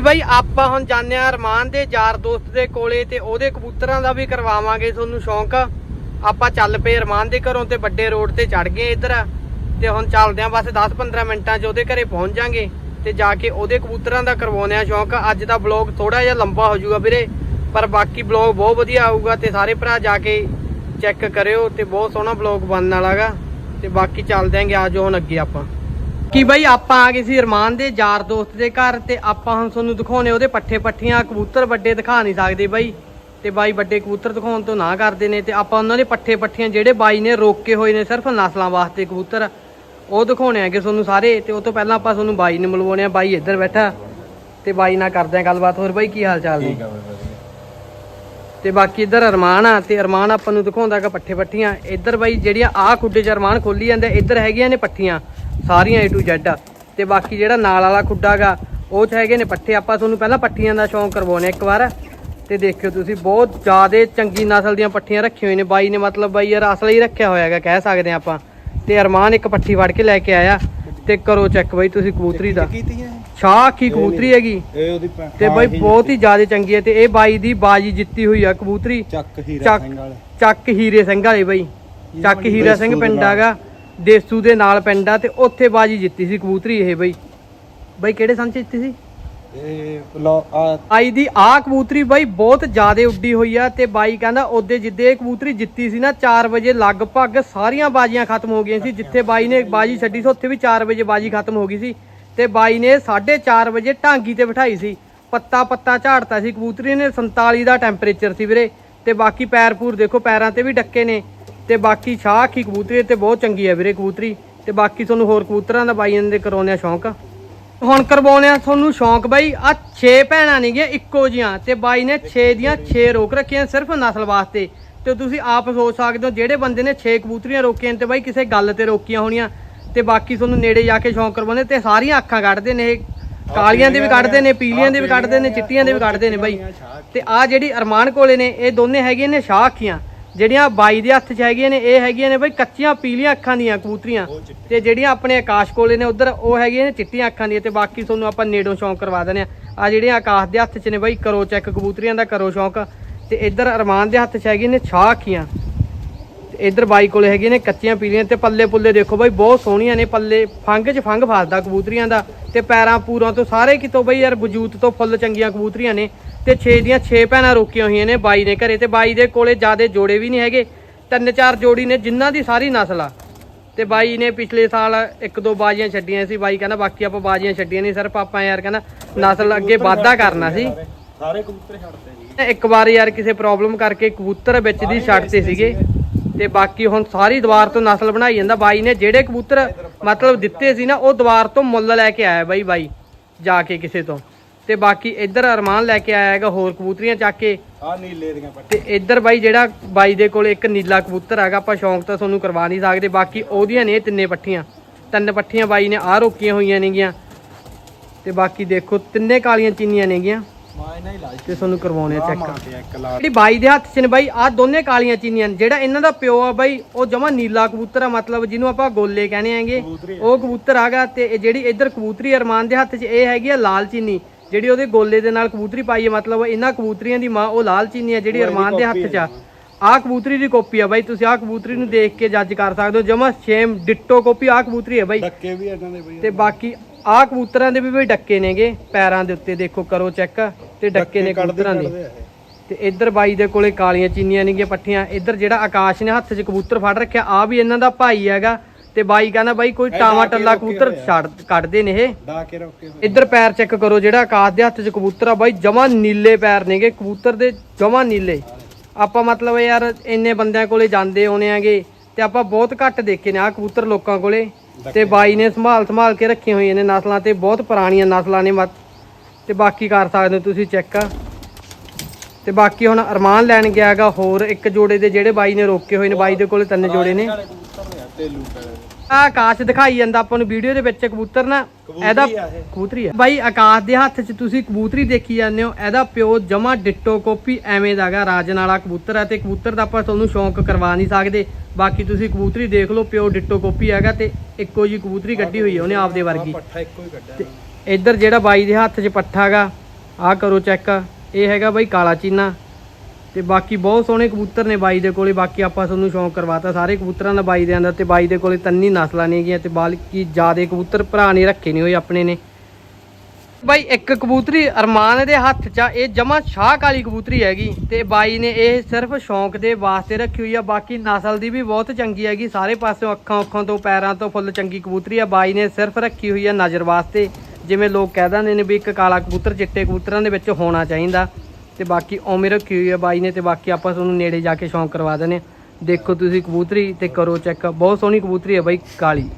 ਬਾਈ ਆਪਾਂ ਹੁਣ ਜਾਂਦੇ ਆ ਅਰਮਾਨ ਦੇ ਯਾਰ ਦੋਸਤ ਦੇ ਕੋਲੇ ਤੇ ਉਹਦੇ ਕਬੂਤਰਾਂ ਦਾ ਵੀ ਕਰਵਾਵਾਂਗੇ ਤੁਹਾਨੂੰ ਸ਼ੌਂਕ। ਆਪਾਂ ਚੱਲ ਪਏ ਰਮਾਨ ਦੇ ਘਰੋਂ ਤੇ ਵੱਡੇ ਰੋਡ ਤੇ ਚੜ ਗਏ ਇੱਧਰ। ਤੇ ਹੁਣ ਚੱਲਦੇ ਆ ਬਸ 10-15 ਮਿੰਟਾਂ 'ਚ ਉਹਦੇ ਘਰੇ ਪਹੁੰਚ ਜਾਾਂਗੇ ਤੇ ਜਾ ਕੇ ਉਹਦੇ ਕਬੂਤਰਾਂ ਦਾ ਕਰਵਾਉਣੇ ਆ ਸ਼ੌਂਕ। ਅੱਜ ਦਾ ਬਲੌਗ ਥੋੜਾ ਜਿਹਾ ਲੰਬਾ ਹੋ ਜਾਊਗਾ ਵੀਰੇ, ਪਰ ਬਾਕੀ ਬਲੌਗ ਬਹੁਤ ਵਧੀਆ ਆਊਗਾ ਤੇ ਸਾਰੇ ਭਰਾ ਜਾ ਕੇ ਚੈੱਕ ਕਰਿਓ ਤੇ ਬਹੁਤ ਸੋਹਣਾ ਬਲੌਗ ਬਣਨ ਵਾਲਾਗਾ ਤੇ ਬਾਕੀ ਚੱਲਦੇ ਆਂਗੇ ਆਜੋ ਹੁਣ ਅੱਗੇ ਆਪਾਂ। ਕੀ ਬਾਈ ਆਪਾਂ ਆ ਗਏ ਸੀ ਅਰਮਾਨ ਦੇ ਯਾਰ ਦੋਸਤ ਦੇ ਘਰ ਤੇ ਆਪਾਂ ਹੁਣ ਤੁਹਾਨੂੰ ਦਿਖਾਉਣੇ ਉਹਦੇ ਪੱਠੇ ਪੱਠੀਆਂ ਕਬੂਤਰ ਵੱਡੇ ਦਿਖਾ ਨਹੀਂ ਸਕਦੇ ਬਾਈ। ਤੇ ਬਾਈ ਵੱਡੇ ਕਬੂਤਰ ਦਿਖਾਉਣ ਤੋਂ ਨਾ ਕਰਦੇ ਨੇ ਤੇ ਆਪਾਂ ਉਹਨਾਂ ਦੇ ਪੱਠੇ ਪੱਠੀਆਂ ਜਿਹੜੇ ਬਾਈ ਨੇ ਰੋਕੇ ਹੋਏ ਨੇ ਸਿਰਫ ਨਸਲਾਂ ਵਾਸਤੇ ਕਬੂਤਰ ਉਹ ਦਿਖਾਉਣੇ ਆਗੇ ਤੁਹਾਨੂੰ ਸਾਰੇ ਤੇ ਉਹ ਤੋਂ ਪਹਿਲਾਂ ਆਪਾਂ ਤੁਹਾਨੂੰ ਬਾਈ ਨੂੰ ਮਿਲਵਾਉਣੇ ਆ। ਬਾਈ ਇੱਧਰ ਬੈਠਾ ਤੇ ਬਾਈ ਨਾਲ ਕਰਦੇ ਆ ਗੱਲਬਾਤ। ਹੋਰ ਬਾਈ ਕੀ ਹਾਲ ਚਾਲ ਨੇ? ਤੇ ਬਾਕੀ ਇੱਧਰ ਅਰਮਾਨ ਆ ਤੇ ਅਰਮਾਨ ਆਪਾਂ ਨੂੰ ਦਿਖਾਉਂਦਾਗਾ ਪੱਠੇ ਪੱਠੀਆਂ। ਇੱਧਰ ਬਾਈ ਜਿਹੜੀਆਂ ਆਹ ਖੁੱਡੇ 'ਚ ਅਰਮਾਨ ਖੋਲੀ ਜਾਂਦੇ ਇੱਧਰ ਹੈਗੀਆਂ ਨੇ ਪੱਠੀਆਂ। ਸਾਰੀਆਂ A to Z ਤੇ ਬਾਕੀ ਜਿਹੜਾ ਨਾਲ ਵਾਲਾ ਖੁੱਡਾਗਾ ਉਹ 'ਚ ਹੈਗੇ ਨੇ ਪੱਠੇ। ਆਪਾਂ ਤੁਹਾਨੂੰ ਪਹਿਲਾਂ ਪੱਠੀਆਂ ਦਾ ਸ਼ੌਂਕ ਕਰਵਾਉਣੇ ਇੱਕ ਵਾਰ। ਤੇ ਦੇਖਿਓ ਤੁਸੀਂ ਬਹੁਤ ਜ਼ਿਆਦੇ ਚੰਗੀ ਨਸਲ ਦੀਆਂ ਪੱਠੀਆਂ ਰੱਖੀਆਂ ਹੋਈਆਂ ਨੇ। ਬਾਈ ਨੇ ਮਤਲਬ ਬਾਈ ਯਾਰ ਅਸਲ ਹੀ ਰੱਖਿਆ ਹੋਇਆ ਹੈਗਾ ਕਹਿ ਸਕਦੇ ਆਪਾਂ। ਤੇ ਅਰਮਾਨ ਇੱਕ ਪੱਠੀ ਫੜ ਕੇ ਲੈ ਕੇ ਆਇਆ। ਤੇ ਕਰੋ ਚੈੱਕ ਬਾਈ ਤੁਸੀਂ ਕਬੂਤਰੀ ਦਾ। ਛਾਹ ਕੀ ਕਬੂਤਰੀ ਹੈਗੀ। ਤੇ ਬਾਈ ਬਹੁਤ ਹੀ ਜ਼ਿਆਦਾ ਚੰਗੀ ਹੈ। ਤੇ ਇਹ ਬਾਈ ਦੀ ਬਾਜੀ ਜਿੱਤੀ ਹੋਈ ਆ ਕਬੂਤਰੀ। ਚੱਕ ਹੀਰਾ ਸਿੰਘ ਵਾਲੇ। ਚੱਕ ਹੀਰੇ ਸਿੰਘ ਵਾਲੇ ਬਾਈ। ਚੱਕ ਹੀਰਾ ਸਿੰਘ ਪਿੰਡ ਨਾਲ। ਦੇਸੂ ਦੇ ਨਾਲ ਪਿੰਡ ਆ ਤੇ ਉੱਥੇ ਬਾਜੀ ਜਿੱਤੀ ਸੀ ਕਬੂਤਰੀ ਇਹ ਬਾਈ। ਬਾਈ ਕਿਹੜੇ ਸੰਨ ਚ ਜਿੱਤੀ ਸੀ? ਇਹ ਲੋ ਆ ਆਈ ਦੀ ਆ ਕਬੂਤਰੀ ਬਾਈ ਬਹੁਤ ਜ਼ਿਆਦਾ ਉੱਡੀ ਹੋਈ ਆ ਤੇ ਬਾਈ ਕਹਿੰਦਾ ਉਹਦੇ ਜਿੱਦੇ ਇਹ ਕਬੂਤਰੀ ਜਿੱਤੀ ਸੀ ਨਾ 4 ਵਜੇ ਲਗਭਗ ਸਾਰੀਆਂ ਬਾਜੀਆਂ ਖਤਮ ਹੋ ਗਈਆਂ ਸੀ ਜਿੱਥੇ ਬਾਈ ਨੇ ਬਾਜੀ ਛੱਡੀ ਸੀ ਉੱਥੇ ਵੀ 4 ਵਜੇ ਬਾਜੀ ਖਤਮ ਹੋ ਗਈ ਸੀ ਤੇ ਬਾਈ ਨੇ 4:30 ਵਜੇ ਢਾਂਗੀ ਤੇ ਬਿਠਾਈ ਸੀ। ਪੱਤਾ ਪੱਤਾ ਝਾੜਤਾ ਸੀ ਕਬੂਤਰੀ ਨੇ 47 ਦਾ ਟੈਂਪਰੇਚਰ ਸੀ ਵੀਰੇ ਤੇ ਬਾਕੀ ਪੈਰ ਪੂਰ ਦੇਖੋ ਪੈਰਾਂ ਤੇ ਵੀ ਡੱਕੇ ਨੇ। ਤੇ ਬਾਕੀ ਸ਼ਾਖ ਹੀ ਕਬੂਤਰੀ ਤੇ ਬਹੁਤ ਚੰਗੀ ਹੈ ਵੀਰੇ ਕਬੂਤਰੀ। ਤੇ ਬਾਕੀ ਤੁਹਾਨੂੰ ਹੋਰ ਕਬੂਤਰਾਂ ਦਾ ਬਾਈਆਂ ਦੇ ਕਰਾਉਣੇ ਆ ਸ਼ੌਂਕ। ਹੁਣ ਕਰਵਾਉਣੇ ਆ ਤੁਹਾਨੂੰ ਸ਼ੌਂਕ ਬਾਈ ਆ 6 ਭੈਣਾਂ ਨੇਗੀਆਂ ਇੱਕੋ ਜੀਆਂ ਤੇ ਬਾਈ ਨੇ 6 ਦੀਆਂ 6 ਰੋਕ ਰੱਖੀਆਂ ਸਿਰਫ ਨਸਲ ਵਾਸਤੇ। ਤੇ ਤੁਸੀਂ ਆਪ ਸੋਚ ਸਕਦੇ ਹੋ ਜਿਹੜੇ ਬੰਦੇ ਨੇ 6 ਕਬੂਤਰੀਆਂ ਰੋਕੀਆਂ ਨੇ ਤੇ ਬਾਈ ਕਿਸੇ ਗੱਲ ਤੇ ਰੋਕੀਆਂ ਹੋਣੀਆਂ। ਤੇ ਬਾਕੀ ਤੁਹਾਨੂੰ ਨੇੜੇ ਜਾ ਕੇ ਸ਼ੌਂਕ ਕਰਵਾਉਂਦੇ ਤੇ ਸਾਰੀਆਂ ਅੱਖਾਂ ਕੱਢਦੇ ਨੇ, ਇਹ ਕਾਲੀਆਂ ਦੇ ਵੀ ਕੱਢਦੇ ਨੇ, ਪੀਲੀਆਂ ਦੇ ਵੀ ਕੱਢਦੇ ਨੇ, ਚਿੱਟੀਆਂ ਦੇ ਵੀ ਕੱਢਦੇ ਨੇ ਬਾਈ। ਤੇ ਆ ਜਿਹੜੀ ਅਰਮਾਨ ਕੋਲੇ ਨੇ, ਇਹ ਦੋਨੇ ਹੈਗੀਆਂ ਨੇ ਸ਼ਾਹ ਅੱਖੀਆਂ ਜਿਹੜੀਆਂ ਬਾਈ ਦੇ ਹੱਥ 'ਚ ਹੈਗੀਆਂ ਨੇ ਇਹ ਹੈਗੀਆਂ ਨੇ ਬਾਈ ਕੱਚੀਆਂ ਪੀਲੀਆਂ ਅੱਖਾਂ ਦੀਆਂ ਕਬੂਤਰੀਆਂ। ਤੇ ਜਿਹੜੀਆਂ ਆਪਣੇ ਆਕਾਸ਼ ਕੋਲੇ ਨੇ ਉਧਰ ਉਹ ਹੈਗੀਆਂ ਨੇ ਚਿੱਟੀਆਂ ਅੱਖਾਂ ਦੀਆਂ ਤੇ ਬਾਕੀ ਤੁਹਾਨੂੰ ਆਪਾਂ ਨੇੜੋਂ ਸ਼ੌਂਕ ਕਰਵਾ ਦਿੰਦੇ ਆ ਆ ਜਿਹੜੀਆਂ ਆਕਾਸ਼ ਦੇ ਹੱਥ 'ਚ ਨੇ ਬਾਈ ਕਰੋ ਚੈੱਕ ਕਬੂਤਰੀਆਂ ਦਾ ਕਰੋ ਸ਼ੌਂਕ ਤੇ ਇੱਧਰ ਅਰਮਾਨ ਦੇ ਹੱਥ 'ਚ ਹੈਗੀਆਂ ਨੇ ਛਾਹ ਅੱਖੀਆਂ। ਇੱਧਰ ਬਾਈ ਕੋਲੇ ਹੈਗੇ ਨੇ ਕੱਚੀਆਂ ਪੀਲੀਆਂ ਤੇ ਪੱਲੇ ਪੁੱਲੇ ਦੇਖੋ ਬਾਈ ਬਹੁਤ ਸੋਹਣੀਆਂ ਨੇ ਪੱਲੇ ਫੰਗ 'ਚ ਫੰਗ ਫਸਦਾ ਕਬੂਤਰੀਆਂ ਦਾ ਤੇ ਪੈਰਾਂ ਪੂਰਾਂ ਤੋਂ ਸਾਰੇ ਕਿਤੋਂ ਬਈ ਯਾਰ ਵਜੂਦ ਤੋਂ ਫੁੱਲ ਚੰਗੀਆਂ ਕਬੂਤਰੀਆਂ ਨੇ ਤੇ 6 ਦੀਆਂ 6 ਭੈਣਾਂ ਰੋਕੀਆਂ ਹੋਈਆਂ ਨੇ ਬਾਈ ਨੇ ਘਰੇ ਤੇ ਬਾਈ ਦੇ ਕੋਲੇ ਜਿਆਦੇ ਜੋੜੇ ਵੀ ਨਹੀਂ ਹੈਗੇ ਤਿੰਨ ਚਾਰ ਜੋੜੀ ਨੇ ਜਿਨ੍ਹਾਂ ਦੀ ਸਾਰੀ ਨਸਲ ਆ। ਤੇ ਬਾਈ ਨੇ ਪਿਛਲੇ ਸਾਲ ਇੱਕ ਦੋ ਬਾਜੀਆਂ ਛੱਡੀਆਂ ਸੀ ਬਾਈ ਕਹਿੰਦਾ ਬਾਕੀ ਆਪਾਂ ਬਾਜੀਆਂ ਛੱਡੀਆਂ ਨਹੀਂ ਸਿਰਫ ਆਪਾਂ ਯਾਰ ਕਹਿੰਦਾ ਨਸਲ ਅੱਗੇ ਵਾਧਾ ਕਰਨਾ ਸੀ। ਸਾਰੇ ਕਬੂਤਰ ਛੱਡਦੇ ਜੀ ਇੱਕ ਵਾਰ ਯਾਰ ਕਿਸੇ ਪ੍ਰੋਬਲਮ ਕਰਕੇ ਕਬੂਤਰ ਵਿੱਚ ਦੀ ਛੱਡਤੇ ਸੀਗੇ। ਤੇ ਬਾਕੀ ਹੁਣ ਸਾਰੀ ਦੀਵਾਰ ਤੋਂ ਨਸਲ ਬਣਾਈ ਜਾਂਦਾ। ਬਾਈ ਨੇ ਜਿਹੜੇ ਕਬੂਤਰ ਮਤਲਬ ਦਿੱਤੇ ਸੀ ਨਾ ਉਹ ਦੀਵਾਰ ਤੋਂ ਮੁੱਲ ਲੈ ਕੇ ਆਇਆ ਬਾਈ ਬਾਈ ਜਾ ਕੇ ਕਿਸੇ ਤੋਂ। ਤੇ ਬਾਕੀ ਇੱਧਰ ਅਰਮਾਨ ਲੈ ਕੇ ਆਇਆ ਹੈਗਾ ਹੋਰ ਕਬੂਤਰੀਆਂ ਚੱਕ ਕੇ। ਆ ਨੀਲੇ ਦੀਆਂ ਤੇ ਇੱਧਰ ਬਾਈ ਜਿਹੜਾ ਬਾਈ ਦੇ ਕੋਲ ਇੱਕ ਨੀਲਾ ਕਬੂਤਰ ਹੈਗਾ ਆਪਾਂ ਸ਼ੌਂਕ ਤਾਂ ਤੁਹਾਨੂੰ ਕਰਵਾ ਨਹੀਂ ਸਕਦੇ ਬਾਕੀ ਉਹਦੀਆਂ ਨੇ ਤਿੰਨੇ ਪੱਠੀਆਂ ਤਿੰਨ ਪੱਠੀਆਂ ਬਾਈ ਨੇ ਆਹ ਰੋਕੀਆਂ ਹੋਈਆਂ ਨੇਗੀਆਂ। ਤੇ ਬਾਕੀ ਦੇਖੋ ਤਿੰਨੇ ਕਾਲੀਆਂ ਚੀਨੀਆਂ ਨੇਗੀਆਂ। ਤੇ ਤੁਹਾਨੂੰ ਕਰਵਾਉਣੇ ਆ ਚੈੱਕ ਜਿਹੜੀ ਬਾਈ ਦੇ ਹੱਥ 'ਚ ਨੇ ਬਾਈ ਆ ਦੋਨੇ ਕਾਲੀਆਂ ਚੀਨੀਆਂ ਨੇ। ਜਿਹੜਾ ਇਹਨਾਂ ਦਾ ਪਿਓ ਆ ਬਾਈ ਉਹ ਜਮਾ ਨੀਲਾ ਕਬੂਤਰ ਆ ਮਤਲਬ ਜਿਹਨੂੰ ਆਪਾਂ ਗੋਲੇ ਕਹਿੰਦੇ ਆਂਗੇ। ਉਹ ਕਬੂਤਰ ਆਗਾ ਤੇ ਇਹ ਜਿਹੜੀ ਇੱਧਰ ਕਬੂਤਰੀ ਅਰਮਾਨ ਦੇ ਹੱਥ 'ਚ ਇਹ ਹੈਗੀ ਆ ਲਾਲ ਚੀਨੀ। ਜਿਹੜੀ ਉਹਦੇ ਗੋਲੇ ਦੇ ਨਾਲ ਕਬੂਤਰੀ ਪਾਈ ਹੈ ਮਤਲਬ ਇਹਨਾਂ ਕਬੂਤਰੀਆਂ ਦੀ ਮਾਂ ਉਹ ਲਾਲ ਚੀਨੀ ਆ ਜਿਹੜੀ ਅਰਮਾਨ ਦੇ ਹੱਥ 'ਚ ਆ। ਆਹ ਕਬੂਤਰੀ ਦੀ ਕਾਪੀ ਆ ਬਾਈ ਤੁਸੀਂ ਆਹ ਕਬੂਤਰੀ ਨੂੰ ਦੇਖ ਕੇ ਜੱਜ ਕਰ ਸਕਦੇ ਹੋ। ਜਮਾ ਸੇਮ ਡਿੱਟੋ ਕਾਪੀ ਆਹ ਕਬੂਤਰੀ ਹੈ ਬਾਈ। ਡੱਕੇ ਵੀ ਇਹਨਾਂ ਦੇ ਬਈ। ਤੇ ਬਾਕੀ ਆਹ ਕਬੂਤਰਾਂ ਦੇ ਵੀ ਬਈ ਡੱਕੇ ਨੇਗੇ ਪੈਰਾਂ ਦੇ ਉੱਤੇ ਦੇਖੋ ਕਰੋ ਚੈੱਕ ਤੇ ਡੱਕੇ ਨੇ ਕਬੂਤਰਾਂ ਦੇ। ਤੇ ਇੱਧਰ ਬਾਈ ਦੇ ਕੋਲੇ ਕਾਲੀਆਂ ਚੀਨੀਆਂ ਨੇਗੀਆਂ ਪੱਠੀਆਂ ਇੱਧਰ ਜਿਹੜਾ ਆਕਾਸ਼ ਨੇ ਹੱਥ 'ਚ ਕਬੂਤਰ ਫੜ ਰੱਖਿਆ ਆ ਵੀ ਇਹਨਾਂ ਦਾ ਭਾਈ ਹੈਗਾ ਤੇ ਬਾਈ ਕਹਿੰਦਾ ਬਾਈ ਕੋਈ ਟਾਵਾ ਟੱਲਾ ਕਬੂਤਰ। ਛੱਡ ਕੱਢਦੇ ਨੇ ਇਹ। ਇੱਧਰ ਪੈਰ ਚੈੱਕ ਕਰੋ ਜਿਹੜਾ ਆਕਾਸ਼ ਦੇ ਹੱਥ 'ਚ ਕਬੂਤਰ ਆ ਬਾਈ ਜਮਾ ਨੀਲੇ ਪੈਰ ਨੇਗੇ ਕਬੂਤਰ ਦੇ ਜਮਾ ਨੀਲੇ ਆਪਾਂ ਮਤਲਬ ਯਾਰ ਇੰਨੇ ਬੰਦਿਆਂ ਕੋਲੇ ਜਾਂਦੇ ਆਉਣੇ ਆਗੇ ਤੇ ਆਪਾਂ ਬਹੁਤ ਘੱਟ ਦੇਖੇ ਨੇ ਆ ਕਬੂਤਰ ਲੋਕਾਂ ਕੋਲੇ ਤੇ ਬਾਈ ਨੇ ਸੰਭਾਲ ਸੰਭਾਲ ਕੇ ਰੱਖੀਆਂ ਹੋਈਆਂ ਨੇ ਨਸਲਾਂ ਤੇ, ਬਹੁਤ ਪੁਰਾਣੀਆਂ ਨਸਲਾਂ ਨੇ ਮਤ। ਤੇ ਬਾਕੀ ਕਰ ਸਕਦੇ ਹੋ ਤੁਸੀਂ ਚੈੱਕ। ਤੇ ਬਾਕੀ ਹੁਣ ਅਰਮਾਨ ਲੈਣ ਗਿਆ ਹੈਗਾ ਹੋਰ ਇੱਕ ਜੋੜੇ ਦੇ ਜਿਹੜੇ ਬਾਈ ਨੇ ਰੋਕੇ ਹੋਏ ਨੇ, ਬਾਈ ਦੇ ਕੋਲ ਤਿੰਨ ਜੋੜੇ ਨੇ। ਆ ਆਕਾਸ਼ ਦਿਖਾਈ ਜਾਂਦਾ ਆਪਾਂ ਨੂੰ ਵੀਡੀਓ ਦੇ ਵਿੱਚ ਕਬੂਤਰ ਨਾ ਇਹਦਾ ਕਬੂਤਰੀ ਆ ਇਹ। ਕਬੂਤਰੀ ਆ। ਬਾਈ ਆਕਾਸ਼ ਦੇ ਹੱਥ 'ਚ ਤੁਸੀਂ ਕਬੂਤਰੀ ਦੇਖੀ ਜਾਂਦੇ ਹੋ ਇਹਦਾ ਪਿਓ ਜਮਾ ਡਿੱਟੋ ਕਾਪੀ ਐਵੇਂ ਦਾਗਾ ਰਾਜਨ ਵਾਲਾ ਕਬੂਤਰ ਹੈ ਤੇ ਕਬੂਤਰ ਦਾ ਆਪਾਂ ਤੁਹਾਨੂੰ ਸ਼ੌਂਕ ਕਰਵਾ ਨਹੀਂ ਸਕਦੇ। ਬਾਕੀ ਤੁਸੀਂ ਕਬੂਤਰੀ ਦੇਖ ਲਓ ਪਿਓ ਡਿੱਟੋ ਕਾਪੀ ਹੈਗਾ ਤੇ ਇੱਕੋ ਜੀ ਕਬੂਤਰੀ ਕੱਢੀ ਹੋਈ ਹੈ ਉਹਨੇ ਆਪਦੇ ਵਰਗੀ। ਪੱਠਾ ਇੱਕੋ ਹੀ ਕੱਢਿਆ ਤੇ ਇੱਧਰ ਜਿਹੜਾ ਬਾਈ ਦੇ ਹੱਥ 'ਚ ਪੱਠਾ ਗਾ ਆਹ ਕਰੋ ਚੈੱਕ ਇਹ ਹੈਗਾ ਬਾਈ ਕਾਲਾ ਚੀਨਾ। ਤੇ ਬਾਕੀ ਬਹੁਤ ਸੋਹਣੇ ਕਬੂਤਰ ਨੇ ਬਾਈ ਦੇ ਕੋਲੇ, ਬਾਕੀ ਆਪਾਂ ਤੁਹਾਨੂੰ ਸ਼ੌਂਕ ਕਰਵਾਤਾ ਸਾਰੇ ਕਬੂਤਰਾਂ ਦਾ ਬਾਈ ਦੇ ਅੰਦਰ ਤੇ ਬਾਈ ਦੇ ਕੋਲੇ ਤੰਨੀ ਨਸਲਾਂ ਨਹੀਂ ਗੀਆਂ ਤੇ ਬਾਕੀ ਜਿਆਦੇ ਕਬੂਤਰ ਭਰਾ ਨੇ, ਰੱਖੇ ਨਹੀਂ ਹੋਏ ਆਪਣੇ ਨੇ। ਬਾਈ ਇੱਕ ਕਬੂਤਰੀ ਅਰਮਾਨ ਦੇ ਹੱਥ 'ਚ ਇਹ ਜਮਾ ਸ਼ਾਹ ਕਾਲੀ ਕਬੂਤਰੀ ਹੈਗੀ ਤੇ ਬਾਈ ਨੇ ਇਹ ਸਿਰਫ ਸ਼ੌਂਕ ਦੇ ਵਾਸਤੇ ਰੱਖੀ ਹੋਈ ਆ, ਬਾਕੀ ਨਸਲ ਦੀ ਵੀ ਬਹੁਤ ਚੰਗੀ ਹੈਗੀ, ਸਾਰੇ ਪਾਸਿਓਂ ਅੱਖਾਂ ਅੱਖਾਂ ਤੋਂ ਪੈਰਾਂ ਤੋਂ ਫੁੱਲ ਚੰਗੀ ਕਬੂਤਰੀ ਆ, ਬਾਈ ਨੇ ਸਿਰਫ ਰੱਖੀ ਹੋਈ ਆ ਨਜ਼ਰ ਵਾਸਤੇ, ਜਿਵੇਂ ਲੋਕ ਕਹਿ ਦਿੰਦੇ ਨੇ ਵੀ ਇੱਕ ਕਾਲਾ ਕਬੂਤਰ ਚਿੱਟੇ ਕਬੂਤਰਾਂ ਦੇ ਵਿੱਚ ਹੋਣਾ ਚਾਹੀਦਾ। ਤੇ ਬਾਕੀ ਉਵੇਂ ਰੱਖੀ ਹੋਈ ਆ ਬਾਈ ਨੇ ਤੇ ਬਾਕੀ ਆਪਾਂ ਤੁਹਾਨੂੰ ਨੇੜੇ ਜਾ ਕੇ ਸ਼ੌਂਕ ਕਰਵਾ ਦਿੰਦੇ ਹਾਂ। ਦੇਖੋ ਤੁਸੀਂ ਕਬੂਤਰੀ ਤੇ ਕਰੋ ਚੈੱਕ। ਬਹੁਤ ਸੋਹਣੀ ਕਬੂਤਰੀ ਹੈ ਬਾਈ, ਕਾਲੀ।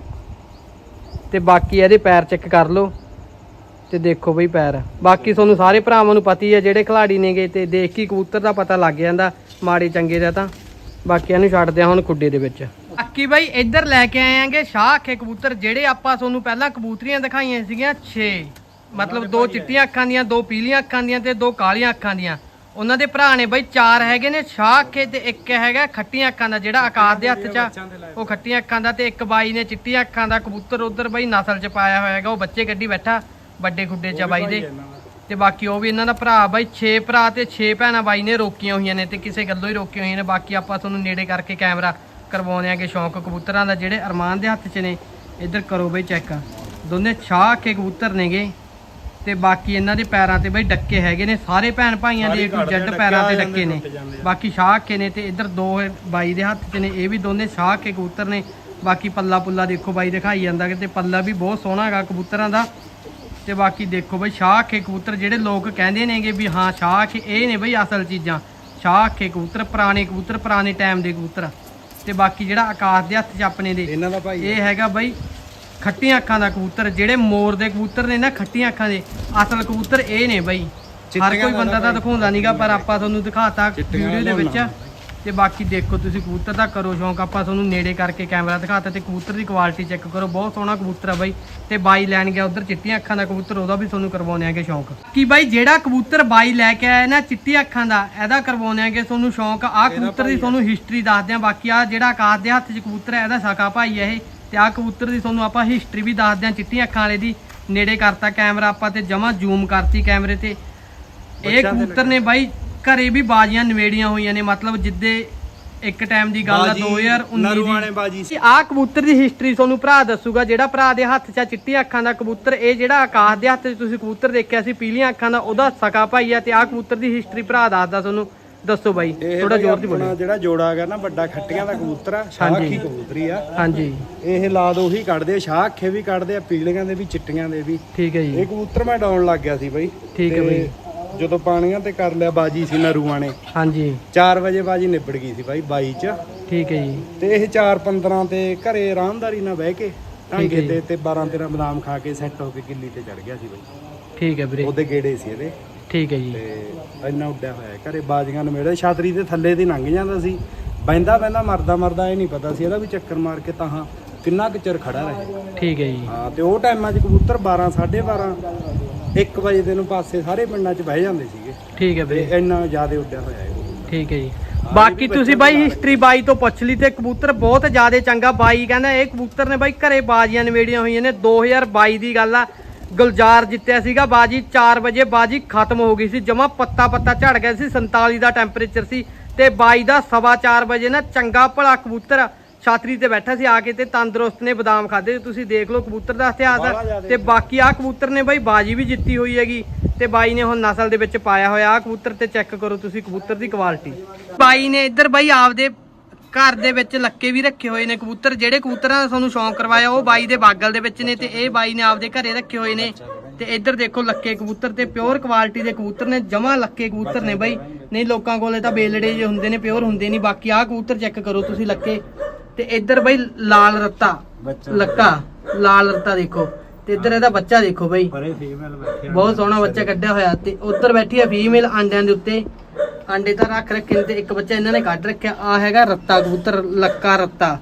ਤੇ ਬਾਕੀ ਇਹਦੇ ਪੈਰ ਚੈੱਕ ਕਰ ਲਓ। ਤੇ ਦੇਖੋ ਬਈ ਪੈਰ। ਬਾਕੀ ਤੁਹਾਨੂੰ ਸਾਰੇ ਭਰਾਵਾਂ ਨੂੰ ਪਤੀ ਹੈ ਜਿਹੜੇ ਖਿਲਾੜੀ ਨੇਗੇ ਤੇ ਦੇਖ ਕੇ ਕਬੂਤਰ ਦਾ ਪਤਾ ਲੱਗ ਜਾਂਦਾ, ਮਾੜੇ ਚੰਗੇ ਦਾ ਤਾਂ। ਬਾਕੀ ਇਹਨੂੰ ਛੱਡਦੇ ਆ ਹੁਣ ਖੁੱਡੇ ਦੇ ਵਿੱਚ। ਬਾਕੀ ਬਾਈ ਇੱਧਰ ਲੈ ਕੇ ਆਏ ਆਂਗੇ ਸ਼ਾਹ ਅੱਖੇ ਕਬੂਤਰ, ਜਿਹੜੇ ਆਪਾਂ ਤੁਹਾਨੂੰ ਪਹਿਲਾਂ ਕਬੂਤਰੀਆਂ ਦਿਖਾਈਆਂ ਸੀਗੀਆਂ 6 ਮਤਲਬ ਦੋ ਚਿੱਟੀਆਂ ਅੱਖਾਂ ਦੀਆਂ, ਦੋ ਪੀਲੀਆਂ ਅੱਖਾਂ ਦੀਆਂ ਤੇ ਦੋ ਕਾਲੀਆਂ ਅੱਖਾਂ ਦੀਆਂ। ਉਹਨਾਂ ਦੇ ਭਰਾ ਨੇ ਬਈ ਚਾਰ ਹੈਗੇ ਨੇ, ਸ਼ਾਹ ਅੱਖੇ ਤੇ ਇੱਕ ਹੈਗਾ ਖੱਟੀਆਂ ਅੱਖਾਂ ਦਾ, ਜਿਹੜਾ ਆਕਾਰ ਦੇ ਹੱਥ 'ਚ ਉਹ ਖੱਟੀਆਂ ਅੱਖਾਂ ਦਾ ਤੇ ਇੱਕ ਬਾਈ ਨੇ ਚਿੱਟੀਆਂ ਅੱਖਾਂ ਦਾ ਕਬੂਤਰ ਉਧਰ ਬਈ ਨਸਲ 'ਚ ਪਾਇਆ ਹੋਇਆ ਹੈਗਾ, ਉਹ ਬੱਚੇ ਗੱਡੀ ਬੈਠਾ, ਵੱਡੇ ਖੁੱਡੇ 'ਚ ਬਾਈ ਦੇ। ਤੇ ਬਾਕੀ ਉਹ ਵੀ ਇਹਨਾਂ ਦਾ ਭਰਾ ਬਾਈ 6 ਭਰਾ ਤੇ 6 ਭੈਣਾਂ ਬਾਈ ਨੇ ਰੋਕੀਆਂ ਹੋਈਆਂ ਨੇ ਤੇ ਕਿਸੇ ਗੱਲੋਂ ਹੀ ਰੋਕੀਆਂ ਹੋਈਆਂ ਨੇ। ਬਾਕੀ ਆਪਾਂ ਤੁਹਾਨੂੰ ਨੇੜੇ ਕਰਕੇ ਕੈਮਰਾ ਕਰਵਾਉਂਦੇ ਆਂਗੇ ਸ਼ੌਂਕ ਕਬੂਤਰਾਂ ਦਾ, ਜਿਹੜੇ ਅਰਮਾਨ ਦੇ ਹੱਥ 'ਚ ਨੇ। ਇੱਧਰ ਕਰੋ ਬਈ ਚੈੱਕ। ਦੋਨੇ ਛਾਹ ਕੇ ਕਬੂਤਰ ਨੇਗੇ। ਤੇ ਬਾਕੀ ਇਹਨਾਂ ਦੇ ਪੈਰਾਂ ਤੇ ਬਈ ਡੱਕੇ ਹੈਗੇ ਨੇ ਸਾਰੇ ਭੈਣ ਭਾਈਆਂ ਦੇ ਟੂ ਜੱਡ ਪੈਰਾਂ ਤੇ ਡੱਕੇ ਨੇ। ਬਾਕੀ ਸ਼ਾਹ ਕੇ ਨੇ ਤੇ ਇੱਧਰ ਦੋ ਬਾਈ ਦੇ ਹੱਥ 'ਚ ਨੇ ਇਹ ਵੀ ਦੋਨੇ ਸ਼ਾਹ ਕੇ ਕਬੂਤਰ ਨੇ। ਬਾਕੀ ਪੱਲਾ ਪੁੱਲਾ ਦੇਖੋ ਬਾਈ ਦਿਖਾਈ ਜਾਂਦਾ ਕਿ ਤੇ ਪੱਲਾ ਵੀ ਬਹੁਤ ਸੋਹਣਾ ਹੈਗਾ ਕਬੂਤਰਾਂ ਦਾ। ਤੇ ਬਾਕੀ ਦੇਖੋ ਬਈ ਸ਼ਾਹ ਕੇ ਕਬੂਤਰ ਜਿਹੜੇ ਲੋਕ ਕਹਿੰਦੇ ਨੇਗੇ ਵੀ ਹਾਂ ਸ਼ਾਹ ਕੇ ਇਹ ਨੇ ਬਈ ਅਸਲ ਚੀਜ਼ਾਂ। ਸ਼ਾਹ ਕੇ ਕਬੂਤਰ ਪੁਰਾਣੇ ਕਬੂਤਰ ਪੁਰਾਣੇ ਟਾਈਮ ਦੇ ਕਬੂਤਰ। ਤੇ ਬਾਕੀ ਜਿਹੜਾ ਆਕਾਸ਼ ਦੇ ਹੱਥ 'ਚ ਆਪਣੇ ਦੇ ਇਹਨਾਂ ਦਾ ਭਾਈ ਇਹ ਹੈਗਾ ਬਈ ਖੱਟੀਆਂ ਅੱਖਾਂ ਦਾ ਕਬੂਤਰ ਜਿਹੜੇ ਮੋਰ ਦੇ ਕਬੂਤਰ ਨੇ ਨਾ ਖੱਟੀਆਂ ਅੱਖਾਂ ਦੇ ਅਸਲ ਕਬੂਤਰ ਇਹ ਨੇ ਬਈ। ਹਰ ਚਿੱਟੀਆਂ ਕੋਈ ਬੰਦਾ ਤਾਂ ਦਿਖਾਉਂਦਾ ਨਹੀਂਗਾ ਪਰ ਆਪਾਂ ਤੁਹਾਨੂੰ ਦਿਖਾਤਾ ਚਿੱਟੀਆਂ ਵੀਡੀਓ ਦੇ ਵਿੱਚ। ਤੇ ਬਾਕੀ ਦੇਖੋ ਤੁਸੀਂ ਕਬੂਤਰ ਦਾ ਕਰੋ ਸ਼ੌਂਕ ਆਪਾਂ ਤੁਹਾਨੂੰ ਨੇੜੇ ਕਰਕੇ ਕੈਮਰਾ ਦਿਖਾਤਾ ਤੇ ਕਬੂਤਰ ਦੀ ਕੁਆਲਿਟੀ ਚੈੱਕ ਕਰੋ ਬਹੁਤ ਸੋਹਣਾ ਕਬੂਤਰ ਆ ਬਾਈ। ਤੇ ਬਾਈ ਲੈਣ ਗਿਆ ਉਧਰ ਚਿੱਟੀਆਂ ਅੱਖਾਂ ਦਾ ਕਬੂਤਰ ਉਹਦਾ ਵੀ ਤੁਹਾਨੂੰ ਕਰਵਾਉਣੇ ਆਗੇ ਸ਼ੌਂਕ। ਕੀ ਬਾਈ ਜਿਹੜਾ ਕਬੂਤਰ ਬਾਈ ਲੈ ਕੇ ਆਇਆ ਨਾ ਚਿੱਟੀ ਅੱਖਾਂ ਦਾ ਇਹਦਾ ਕਰਵਾਉਣੇ ਆਗੇ ਤੁਹਾਨੂੰ ਸ਼ੌਂਕ। ਆ ਕਬੂਤਰ ਦੀ ਤੁਹਾਨੂੰ ਹਿਸਟਰੀ ਦੱਸਦੇ ਆ ਬਾਕੀ ਆ ਜਿਹੜਾ ਆਕਾਸ਼ ਦੇ ਹੱਥ 'ਚ ਕਬੂਤਰ ਹੈ ਇਹਦਾ ਸਕਾ ਭਾਈ ਹੈ ਇਹ। ਤੇ ਆ ਕਬੂਤਰ ਦੀ ਤੁਹਾਨੂੰ ਆਪਾਂ ਹਿਸਟਰੀ ਵੀ ਦੱਸਦੇ ਆ ਚਿੱਟੀਆਂ ਅੱਖਾਂ ਵਾਲੇ ਦੀ। ਨੇੜੇ ਕਰਤਾ ਕੈਮਰਾ ਆਪਾਂ ਤੇ ਜਮਾ ਜ਼ੂਮ ਕਰਤੀ ਕੈਮਰੇ ਤੇ। ਇਹ ਕਬੂਤਰ ਨੇ ਬਾਈ ਘਰੇ ਵੀ ਬਾਜ਼ੀਆਂ ਨਵੇੜੀਆਂ ਹੋਈਆਂ ਨੇ ਮਤਲਬ ਜਿੱਦੇ ਇੱਕ ਟਾਈਮ ਦੀ ਗੱਲ ਆ 2019 ਨਰੂਆਣੇ ਦੀ ਆਹ ਕਬੂਤਰ ਦੀ ਹਿਸਟਰੀ ਤੁਹਾਨੂੰ ਭਰਾ ਦੱਸੂਗਾ ਜਿਹੜਾ ਭਰਾ ਦੇ ਹੱਥ 'ਚ ਆ ਚਿੱਟੀਆਂ ਅੱਖਾਂ ਦਾ ਕਬੂਤਰ ਇਹ ਜਿਹੜਾ ਆਕਾਸ਼ ਦੇ ਹੱਥ 'ਚ ਤੁਸੀਂ ਕਬੂਤਰ ਦੇਖਿਆ ਸੀ ਪੀਲੀਆਂ ਅੱਖਾਂ ਦਾ ਉਹਦਾ ਸਕਾ ਭਾਈ ਆ। ਤੇ ਆਹ ਕਬੂਤਰ ਦੀ ਹਿਸਟਰੀ ਭਰਾ ਦੱਸਦਾ ਤੁਹਾਨੂੰ। ਦੱਸੋ ਬਾਈ ਥੋੜਾ ਜ਼ੋਰ ਦੀ ਬੋਲੋ ਜਿਹੜਾ ਜੋੜਾ ਹੈਗਾ ਨਾ ਵੱਡਾ ਖੱਟੀਆਂ ਦਾ ਕਬੂਤਰ ਆ ਸ਼ਾਹਖੀ ਕਬੂਤਰੀ ਆ। ਹਾਂਜੀ। ਇਹ ਲਾਦ ਉਹੀ ਕੱਢਦੇ ਆ ਸ਼ਾਹ ਅੱਖੇ ਵੀ ਕੱਢਦੇ ਆ ਪੀਲੀਆਂ ਦੇ ਵੀ ਚਿੱਟੀਆਂ ਦੇ ਵੀ। ਠੀਕ ਹੈ ਜੀ। ਇਹ ਕਬੂਤਰ ਮੈਂ ਡਾਉਣ ਲੱਗ ਗਿਆ ਸੀ ਬਈ। ਠੀਕ ਹੈ ਬਈ। ਜਦੋਂ ਪਾਣੀਆਂ ਤੇ ਕਰ ਲਿਆ ਬਾਜੀ ਸੀ ਨਰੂਆਣੇ ਹਾਂਜੀ। 4 ਵਜੇ ਬਾਜੀ ਨਿਬੜ ਗਈ ਸੀ ਬਾਈ 22 ਚ। ਠੀਕ ਹੈ ਜੀ। ਤੇ ਇਹ 4 15 ਤੇ ਘਰੇ ਆਰਾਮਦਾਰੀ ਨਾਲ ਬਹਿ ਕੇ ਢਾਂਗੇ। ਤੇ ਤੇ 12 13 ਬਦਾਮ ਖਾ ਕੇ ਸੈੱਟ ਹੋ ਕੇ ਕਿੱਲੀ ਤੇ ਚੜ ਗਿਆ ਸੀ ਬਈ। ਠੀਕ ਹੈ ਵੀਰੇ। ਉਹਦੇ ਗੇੜੇ ਸੀ ਇਹਦੇ। ਠੀਕ ਹੈ ਜੀ। ਤੇ ਇੰਨਾ ਉੱਡਿਆ ਹੋਇਆ। ਘਰੇ ਬਾਜੀਆਂ ਨਵੇੜੇ ਛਾਤਰੀ ਦੇ ਥੱਲੇ ਦੀ ਲੰਘ ਜਾਂਦਾ ਸੀ। ਬੈਂਦਾ ਬੈਂਦਾ ਮਰਦਾ ਮਰਦਾ ਇਹ ਨਹੀਂ ਪਤਾ ਸੀ। ਇਹਦਾ ਵੀ ਚੱਕਰ ਮਾਰ ਕੇ ਤਾਂ ਕਿੰਨਾ ਕੁ ਚਿਰ ਖੜਾ ਰਹੇ। ਠੀਕ ਹੈ ਜੀ। ਹਾਂ ਤੇ ਉਹ ਟਾਈਮਾਂ 'ਚ ਕਬੂਤਰ 12 12:30 1 ਵਜੇ ਦੇ ਨੂੰ ਪਾਸੇ ਸਾਰੇ ਪਿੰਡਾਂ 'ਚ ਬਹਿ ਜਾਂਦੇ ਸੀਗੇ। ਠੀਕ ਹੈ ਵੀਰੇ ਇੰਨਾ ਜ਼ਿਆਦਾ ਉੱਡਿਆ ਹੋਇਆ ਹੈ। ਠੀਕ ਹੈ ਜੀ। ਬਾਕੀ ਤੁਸੀਂ ਬਾਈ ਹਿਸਟਰੀ ਬਾਈ ਤੋਂ ਪੁੱਛ ਲਈ ਤੇ ਕਬੂਤਰ ਬਹੁਤ ਜ਼ਿਆਦਾ ਚੰਗਾ ਬਾਈ ਕਹਿੰਦਾ ਇਹ ਕਬੂਤਰ ਨੇ ਬਾਈ ਘਰੇ ਬਾਜ਼ੀਆਂ ਨਵੇੜੀਆਂ ਹੋਈਆਂ ਨੇ। 2022 ਦੀ ਗੱਲ ਆ। ਗੁਲਜ਼ਾਰ ਜਿੱਤਿਆ ਸੀਗਾ। ਬਾਜੀ 4 ਵਜੇ ਬਾਜੀ ਖਤਮ ਹੋ ਗਈ ਸੀ। ਜਮਾ ਪੱਤਾ ਪੱਤਾ ਝੜ ਗਿਆ ਸੀ। 47 ਦਾ ਟੈਂਪਰੇਚਰ ਸੀ ਤੇ ਬਾਈ ਦਾ ਸਵਾ 4 ਵਜੇ ਨਾ ਚੰਗਾ ਭਲਾ ਕਬੂਤਰ ਛਾਤਰੀ ਤੇ ਬੈਠਾ ਸੀ। ਆ ਕੇ ਤੇ ਤੰਦਰੁਸਤ ਨੇ ਬਦਾਮ ਖਾਦੇ ਤੁਸੀਂ ਦੇਖ ਲਓ ਕਬੂਤਰ ਦਾ ਇਤਿਹਾਸ। ਤੇ ਬਾਕੀ ਆ ਕਬੂਤਰ ਨੇ ਬਾਈ ਬਾਜੀ ਵੀ ਜਿੱਤੀ ਹੋਈ ਹੈਗੀ। ਤੇ ਬਾਈ ਨੇ ਹੁਣ ਨਸਲ ਦੇ ਵਿੱਚ ਪਾਇਆ ਹੋਇਆ। ਆ ਕਬੂਤਰ ਤੇ ਚੈੱਕ ਕਰੋ ਤੁਸੀਂ ਕਬੂਤਰ ਦੀ ਕੁਆਲਿਟੀ ਬਾਈ ਨੇ ਇੱਧਰ ਬਾਈ ਆਪਦੇ ਘਰ ਦੇ ਵਿੱਚ ਲੱਕੇ ਵੀ ਰੱਖੇ ਹੋਏ ਨੇ ਕਬੂਤਰ ਜਿਹੜੇ ਕਬੂਤਰਾਂ ਦਾ ਤੁਹਾਨੂੰ ਸ਼ੌਂਕ ਕਰਵਾਇਆ ਉਹ ਬਾਈ ਦੇ ਬਾਗਲ ਦੇ ਵਿੱਚ ਨੇ ਤੇ ਇਹ ਬਾਈ ਨੇ ਆਪਦੇ ਘਰੇ ਰੱਖੇ ਹੋਏ ਨੇ। ਤੇ ਇੱਧਰ ਦੇਖੋ ਲੱਕੇ ਕਬੂਤਰ ਤੇ ਪਿਓਰ ਕੁਆਲਿਟੀ ਦੇ ਕਬੂਤਰ ਨੇ ਜਮਾ ਲੱਕੇ ਕਬੂਤਰ ਨੇ ਬਾਈ। ਨਹੀਂ ਲੋਕਾਂ ਕੋਲੇ ਤਾਂ ਬੇਲੜੇ ਜੇ ਹੁੰਦੇ ਨੇ ਪਿਓਰ ਹੁੰਦੇ ਨਹੀਂ। ਬਾਕੀ ਆਹ ਕਬੂਤਰ ਚੈੱਕ ਕਰੋ ਤੁਸੀਂ ਲੱਕੇ। ਤੇ ਇੱਧਰ ਬਾਈ ਲਾਲ ਰੱਤਾ ਲੱਕਾ ਲਾਲ ਰੱਤਾ ਦੇਖੋ। ਤੇ ਇੱਧਰ ਇਹਦਾ ਬੱਚਾ ਦੇਖੋ ਬਾਈ। ਪਰੇ ਫੀਮੇਲ ਬੈਠੇ ਬਹੁਤ ਸੋਹਣਾ ਬੱਚਾ ਕੱਢਿਆ ਹੋਇਆ ਤੇ ਉੱਧਰ ਬੈਠੀ ਹੈ ਫੀਮੇਲ ਆਂਡਿਆਂ ਦੇ ਉੱਤੇ। ਆਂਡੇ ਤਾਂ ਰੱਖ ਰੱਖੇ ਨੇ ਤੇ ਇੱਕ ਬੱਚਾ ਇਹਨਾਂ ਨੇ ਕੱਢ ਰੱਖਿਆ। ਆ ਹੈਗਾ ਰੱਤਾ ਕਬੂਤਰ, ਲੱਕਾ ਰੱਤਾ।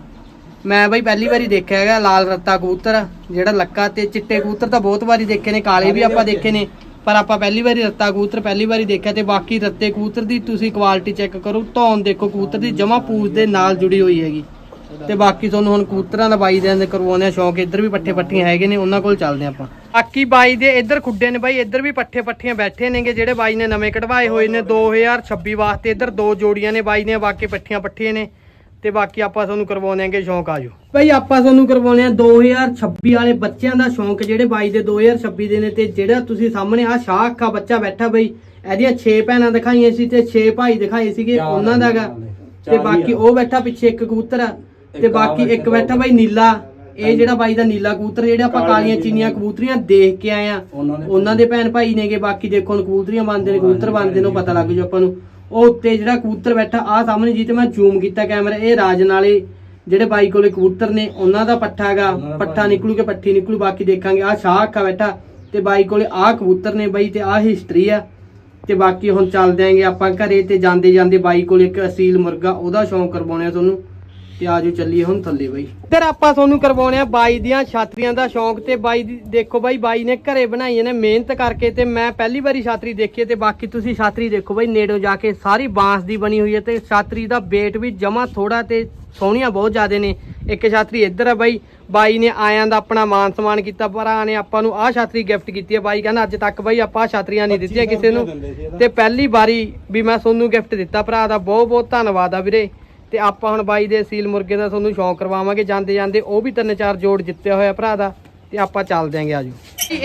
ਮੈਂ ਬਈ ਪਹਿਲੀ ਵਾਰੀ ਦੇਖਿਆ ਹੈਗਾ ਲਾਲ ਰੱਤਾ ਕਬੂਤਰ, ਜਿਹੜਾ ਲੱਕਾ ਤੇ ਚਿੱਟੇ ਕਬੂਤਰ ਤਾਂ ਬਹੁਤ ਵਾਰੀ ਦੇਖੇ ਨੇ, ਕਾਲੇ ਵੀ ਆਪਾਂ ਦੇਖੇ ਨੇ। ਪਰ ਆਪਾਂ ਪਹਿਲੀ ਵਾਰੀ ਰੱਤਾ ਕਬੂਤਰ ਪਹਿਲੀ ਵਾਰੀ ਦੇਖਿਆ ਤੇ ਬਾਕੀ ਰੱਤੇ ਕਬੂਤਰ ਦੀ ਤੁਸੀਂ ਕੁਆਲਿਟੀ ਚੈੱਕ ਕਰੋ, ਧੌਣ ਦੇਖੋ ਕਬੂਤਰ ਦੀ, ਜਮਾ ਪੂਛ ਦੇ ਨਾਲ ਜੁੜੀ ਹੋਈ ਹੈਗੀ। ਤੇ ਬਾਕੀ ਤੁਹਾਨੂੰ ਹੁਣ ਕਬੂਤਰਾਂ ਦਾ ਬਾਈ ਦੇ ਅੰਦਰ ਕਰਵਾਉਂਦੇ ਆ ਸ਼ੌਂਕ ਇੱਧਰ ਵੀ ਪੱਠੇ ਪੱਠੀਆਂ ਹੈਗੇ ਨੇ, ਉਹਨਾਂ ਕੋਲ ਚੱਲਦੇ ਆਪਾਂ। ਬਾਕੀ ਬਾਈ ਦੇ ਇੱਧਰ ਖੁੱਡੇ ਨੇ ਬਾਈ ਇੱਧਰ ਵੀ ਪੱਠੇ ਪੱਠੀਆਂ ਬੈਠੇ ਨੇਗੇ ਜਿਹੜੇ ਬਾਈ ਨੇ ਨਵੇਂ ਕਢਵਾਏ ਹੋਏ ਨੇ 2026 ਵਾਸਤੇ ਇੱਧਰ ਦੋ ਜੋੜੀਆਂ ਨੇ ਬਾਈ ਨੇ ਬਾਕੀ ਪੱਠੀਆਂ ਪੱਠੀਆਂ ਨੇ ਤੇ ਬਾਕੀ ਆਪਾਂ ਤੁਹਾਨੂੰ ਕਰਵਾਉਣੇ ਆਂਗੇ ਸ਼ੌਂਕ ਆਜੋ। ਬਾਈ ਆਪਾਂ ਤੁਹਾਨੂੰ ਕਰਵਾਉਣੇ ਆ 2026 ਵਾਲੇ ਬੱਚਿਆਂ ਦਾ ਸ਼ੌਂਕ ਜਿਹੜੇ ਬਾਈ ਦੇ 2026 ਦੇ ਨੇ ਤੇ ਜਿਹੜਾ ਤੁਸੀਂ ਸਾਹਮਣੇ ਆ ਸ਼ਾਹ ਅੱਖਾ ਬੱਚਾ ਬੈਠਾ ਬਈ ਇਹਦੀਆਂ 6 ਭੈਣਾਂ ਦਿਖਾਈਆਂ ਸੀ ਤੇ 6 ਭਾਈ ਦਿਖਾਏ ਸੀਗੇ ਉਹਨਾਂ ਦਾਗਾ ਤੇ ਬਾਕੀ। ਉਹ ਬੈਠਾ ਪਿੱਛੇ ਇੱਕ ਕਬੂਤਰ ਆ ਤੇ ਬਾਕੀ ਇੱਕ ਬੈਠਾ ਬਾਈ ਨੀਲਾ। ਇਹ ਜਿਹੜਾ ਬਾਈ ਦਾ ਨੀਲਾ ਕਬੂਤਰ ਜਿਹੜੇ ਆਪਾਂ ਕਾਲੀਆਂ ਚੀਨੀਆਂ ਕਬੂਤਰੀਆਂ ਦੇਖ ਕੇ ਆਏ ਆ ਉਹਨਾਂ ਦੇ ਭੈਣ ਭਾਈ ਨੇਗੇ ਬਾਕੀ ਦੇਖੋ ਹੁਣ ਕਬੂਤਰੀਆਂ ਬੰਦੇ ਨੇ ਕਬੂਤਰ ਬੰਦੇ ਨੂੰ ਪਤਾ ਲੱਗ ਜੂ ਆਪਾਂ ਨੂੰ। ਉਹ ਉੱਤੇ ਜਿਹੜਾ ਕਬੂਤਰ ਬੈਠਾ ਆ ਸਾਹਮਣੇ ਜੀ ਤੇ ਮੈਂ ਜ਼ੂਮ ਕੀਤਾ ਕੈਮਰਾ ਇਹ ਰਾਜਨ ਵਾਲੇ ਜਿਹੜੇ ਬਾਈ ਕੋਲੇ ਕਬੂਤਰ ਨੇ ਉਹਨਾਂ ਦਾ ਪੱਠਾ ਹੈਗਾ। ਪੱਠਾ। ਨਿਕਲੂ ਕੇ ਪੱਠੀ ਨਿਕਲੂ ਬਾਕੀ ਦੇਖਾਂਗੇ। ਆ ਸ਼ਾਹ ਅੱਖਾ ਬੈਠਾ ਤੇ ਬਾਈ ਕੋਲੇ ਆ ਕਬੂਤਰ ਨੇ ਬਾਈ ਤੇ ਆ ਹਿਸਟਰੀ ਆ। ਤੇ ਬਾਕੀ ਹੁਣ ਚੱਲਦੇ ਆਂਗੇ ਆਪਾਂ ਘਰੇ ਤੇ ਜਾਂਦੇ ਜਾਂਦੇ ਬਾਈ ਕੋਲ ਇੱਕ ਅਸੀਲ ਮੁਰਗਾ ਉਹਦਾ ਸ਼ੌਂਕ ਕਰਵਾਉਣੇ ਆ ਤੁਹਾਨੂੰ। ਤੇ ਆਜੋ ਚੱਲੀਏ ਹੁਣ ਥੱਲੇ ਬਾਈ। ਇੱਧਰ ਆਪਾਂ ਤੁਹਾਨੂੰ ਕਰਵਾਉਣੇ ਆ ਬਾਈ ਦੀਆਂ ਛਾਤਰੀਆਂ ਦਾ ਸ਼ੌਂਕ ਤੇ ਬਾਈ ਦੀ ਦੇਖੋ ਬਾਈ ਬਾਈ ਨੇ ਘਰੇ ਬਣਾਈਆਂ ਨੇ ਮਿਹਨਤ ਕਰਕੇ ਤੇ ਮੈਂ ਪਹਿਲੀ ਵਾਰੀ ਛਾਤਰੀ ਦੇਖੀ ਤੇ ਬਾਕੀ ਤੁਸੀਂ ਛਾਤਰੀ ਦੇਖੋ ਬਾਈ ਨੇੜੋਂ ਜਾ ਕੇ ਸਾਰੀ ਬਾਂਸ ਦੀ ਬਣੀ ਹੋਈ ਹੈ ਤੇ ਛਾਤਰੀ ਦਾ weight ਵੀ ਜਮਾ ਥੋੜਾ ਤੇ ਸੋਹਣੀਆਂ ਬਹੁਤ ਜ਼ਿਆਦੇ ਨੇ। ਇੱਕ ਛਾਤਰੀ ਇੱਧਰ ਆ ਬਾਈ ਬਾਈ ਨੇ ਆਇਆਂ ਦਾ ਆਪਣਾ ਮਾਨ ਸਨਮਾਨ ਕੀਤਾ ਭਰਾ ਨੇ ਆਪਾਂ ਨੂੰ ਆਹ ਛਾਤਰੀ ਗਿਫਟ ਕੀਤੀ ਹੈ। ਬਾਈ ਕਹਿੰਦਾ ਅੱਜ ਤੱਕ ਬਾਈ ਆਪਾਂ ਛਾਤਰੀਆਂ ਨਹੀਂ ਦਿੱਤੀਆਂ ਕਿਸੇ ਨੂੰ। ਤੇ ਪਹਿਲੀ ਵਾਰੀ ਵੀ ਮੈਂ ਤੁਹਾਨੂੰ ਗਿਫਟ ਦਿੱਤਾ ਭਰਾ ਦਾ ਬਹੁਤ ਬਹੁਤ ਧੰਨਵਾਦ ਆ ਵੀਰੇ। ਤੇ ਆਪਾਂ ਹੁਣ ਬਾਈ ਦੇ ਸੀਲ ਮੁਰਗੇ ਦਾ ਤੁਹਾਨੂੰ ਸ਼ੌਂਕ ਕਰਵਾਵਾਂਗੇ ਜਾਂਦੇ ਜਾਂਦੇ ਉਹ ਵੀ ਤਿੰਨ ਚਾਰ ਜੋੜ ਜਿੱਤਿਆ ਹੋਇਆ ਭਰਾ ਦਾ ਤੇ ਆਪਾਂ ਚੱਲਦੇ ਆਂਗੇ ਆਜੋ।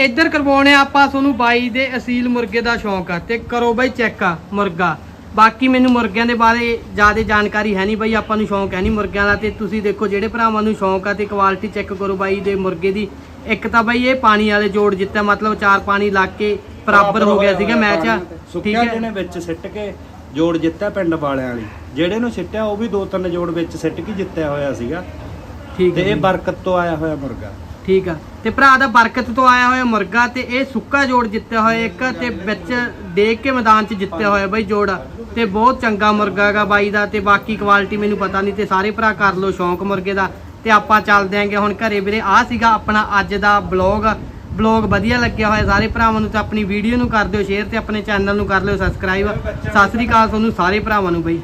ਇੱਧਰ ਕਰਵਾਉਣੇ ਆਪਾਂ ਤੁਹਾਨੂੰ ਬਾਈ ਦੇ ਅਸੀਲ ਮੁਰਗੇ ਦਾ ਸ਼ੌਂਕ ਆ ਤੇ ਕਰੋ ਬਾਈ ਚੈੱਕ ਆ ਮੁਰਗਾ। ਬਾਕੀ ਮੈਨੂੰ ਮੁਰਗਿਆਂ ਦੇ ਬਾਰੇ ਜ਼ਿਆਦਾ ਜਾਣਕਾਰੀ ਹੈ ਨਹੀਂ ਬਾਈ ਆਪਾਂ ਨੂੰ ਸ਼ੌਂਕ ਹੈ ਨਹੀਂ ਮੁਰਗਿਆਂ ਦਾ ਤੇ ਤੁਸੀਂ ਦੇਖੋ ਜਿਹੜੇ ਭਰਾਵਾਂ ਨੂੰ ਸ਼ੌਂਕ ਆ ਤੇ ਕੁਆਲਿਟੀ ਚੈੱਕ ਕਰੋ ਬਾਈ ਦੇ ਮੁਰਗੇ ਦੀ। ਇੱਕ ਤਾਂ ਬਾਈ ਇਹ ਪਾਣੀ ਵਾਲੇ ਜੋੜ ਜਿੱਤਿਆ ਮਤਲਬ ਚਾਰ ਪਾਣੀ ਲੱਗ ਕੇ ਬਰਾਬਰ ਹੋ ਗਿਆ ਸੀਗਾ ਮੈਚ ਠੀਕ ਹੈ। ਜਿਹਨੇ ਵਿੱਚ ਸਿੱਟ ਕੇ ਜੋੜ ਜਿੱਤਿਆ ਪਿੰਡ ਵਾਲਿਆਂ ਵਾਲੀ ਜਿਹੜੇ ਨੂੰ ਸਿੱਟਿਆ ਉਹ ਵੀ ਦੋ ਤਿੰਨ ਜੋੜ ਵਿੱਚ ਸਿੱਟ ਕੇ ਜਿੱਤਿਆ ਹੋਇਆ ਸੀਗਾ। ਠੀਕ ਤੇ ਹੈ ਇਹ। ਬਰਕਤ ਤੋਂ ਆਇਆ ਹੋਇਆ ਮੁਰਗਾ। ਠੀਕ ਆ। ਤੇ ਭਰਾ ਦਾ ਬਰਕਤ ਤੋਂ ਆਇਆ ਹੋਇਆ ਮੁਰਗਾ ਤੇ ਇਹ ਸੁੱਕਾ ਜੋੜ ਜਿੱਤਿਆ ਹੋਇਆ ਇੱਕ ਤੇ ਵਿੱਚ ਦੇਖ ਕੇ ਮੈਦਾਨ 'ਚ ਜਿੱਤਿਆ ਹੋਇਆ ਬਾਈ ਜੋੜ ਤੇ ਬਹੁਤ ਚੰਗਾ ਮੁਰਗਾ ਹੈਗਾ ਬਾਈ ਦਾ ਤੇ ਬਾਕੀ ਕੁਆਲਿਟੀ ਮੈਨੂੰ ਪਤਾ ਨਹੀਂ ਤੇ ਸਾਰੇ ਭਰਾ ਕਰ ਲਓ ਸ਼ੌਂਕ ਮੁਰਗੇ ਦਾ। ਤੇ ਆਪਾਂ ਚੱਲਦੇ ਆਂਗੇ ਹੁਣ ਘਰੇ ਵੀਰੇ। ਆ ਸੀਗਾ ਆਪਣਾ ਅੱਜ ਦਾ ਬਲੌਗ ਬਲੌਗ ਵਧੀਆ ਲੱਗਿਆ ਹੋਇਆ, ਸਾਰੇ ਭਰਾਵਾਂ ਨੂੰ ਤਾਂ ਆਪਣੀ ਵੀਡੀਓ ਨੂੰ ਕਰ ਦਿਓ ਸ਼ੇਅਰ ਤੇ ਆਪਣੇ ਚੈਨਲ ਨੂੰ ਕਰ ਲਿਓ ਸਬਸਕ੍ਰਾਈਬ ਸਤਿ ਸ੍ਰੀ ਅਕਾਲ ਤੁਹਾਨੂੰ ਸਾਰੇ ਭਰਾਵਾਂ ਨੂੰ ਬਈ।